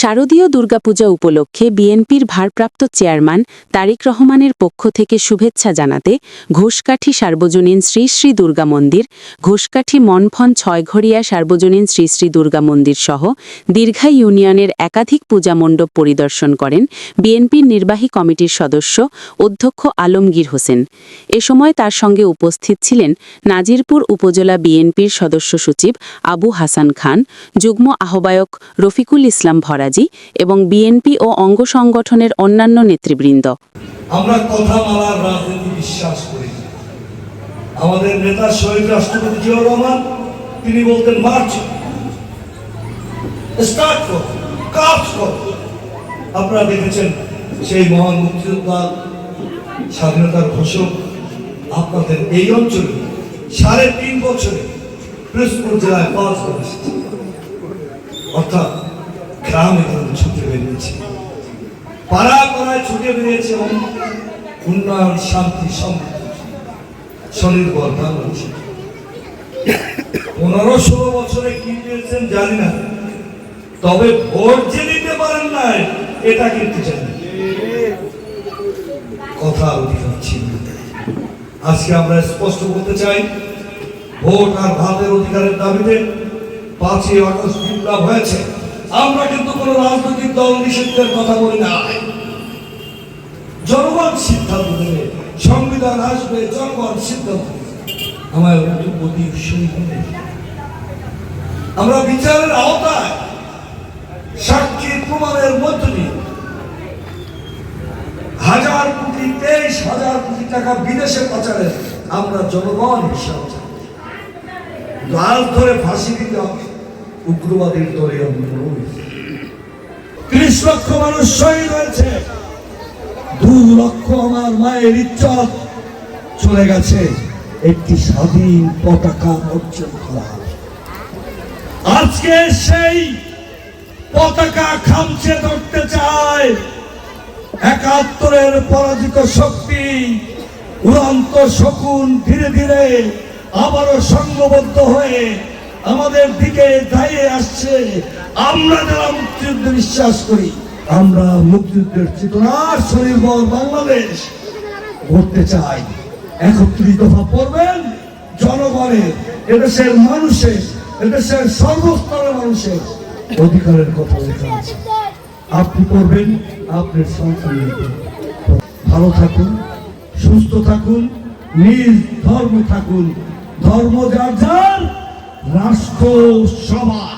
শারদীয় দুর্গাপূজা উপলক্ষে বিএনপির ভারপ্রাপ্ত চেয়ারম্যান তারিক রহমানের পক্ষ থেকে শুভেচ্ছা জানাতে ঘোষকাঠি সার্বজনীন শ্রী শ্রী দুর্গা মন্দির, ঘোষকাঠি মনফন ছয়ঘরিয়া সার্বজনীন শ্রী শ্রী দুর্গা মন্দির সহ দীর্ঘা ইউনিয়নের একাধিক পূজা মণ্ডপ পরিদর্শন করেন বিএনপির নির্বাহী কমিটির সদস্য অধ্যক্ষ আলমগীর হোসেন। এ সময় তার সঙ্গে উপস্থিত ছিলেন নাজিরপুর উপজেলা বিএনপির সদস্য সচিব আবু হাসান খান, যুগ্ম আহ্বায়ক রফিকুল ইসলাম ভরাজি এবং বিএনপি ও অঙ্গ সংগঠনের অন্যান্য নেতৃবৃন্দ। আমরা রাজনীতি বিশ্বাস করি। আমাদের নেতা শহীদ রাষ্ট্রপতি জিয়াউর রহমান, তিনি বলতেন, মার্চ স্টার্ট কাজ আপনারা দেখেছেন সেই মহান মুক্তিযোদ্ধা স্বাধীনতার ঘোষক আপনাদের এই অঞ্চলে সাড়ে তিন বছরে পিরোজপুর জেলায় পাঁচ অর্থাৎ গ্রামে ছুটে বেরিয়েছে। পাড়া পাড়ায় ছুটে বেরিয়েছে এবং উন্নয়ন, শান্তি, সমৃদ্ধি, স্বনির্ভর বাংলাদেশ। পনেরো ষোলো বছরে কি পেয়েছেন জানি না, তবে ভোট যে দিতে পারেন নাই, এটা কিন্তু জানি কথা অধিকার ছিল আজকে আমরা স্পষ্ট করতে চাই, ভোট আর ভাতের অধিকারের দাবিতে পাঁচই আগস্ট বিপ্লব হয়েছে। আমরা কিন্তু কোন রাজনৈতিক দল নিষিদ্ধের কথা বলি না। জনগণ সিদ্ধান্ত দেবে সংবিধান আসবে, জনগণ সিদ্ধান্ত আমার আমরা বিচারের আওতায় সাক্ষী প্রমাণের মধ্য দিয়ে হাজার কোটি, তেইশ হাজার কোটি টাকা বিদেশে পাচারে আমরা জনগণ হিসাব চাই। ধরে ফাঁসি দিতে হবে। উগ্রবাদীর দলে ত্রিশ লক্ষ মানুষ শহীদ হয়েছে। দু লক্ষ আমার মায়ের ইজ্জত চলে গেছে। একটি স্বাধীন পতাকা অর্জন করা আজকে সেই পতাকা খামচে ধরতে চায় একাত্তরের পরাজিত শক্তি। উড়ন্ত শকুন ধীরে ধীরে আবারও সংঘবদ্ধ হয়ে আমাদের দিকে দাঁড়িয়ে আসছে। আমরা যারা মুক্তিযুদ্ধে বিশ্বাস করি, আমরা মুক্তিযুদ্ধের চেতনার স্বনির্ভর বাংলাদেশ গড়তে চাই। একত্রিত দফা পড়বেন, জনগণের, এদেশের মানুষের, এদেশের সর্বস্তরের মানুষের অধিকারের কথা লেখা আছে। আপনি করবেন আপনার সন্তানের ভালো থাকুন, সুস্থ থাকুন, নিজ ধর্ম থাকুন। ধর্ম যার যার রাষ্ট্র সবার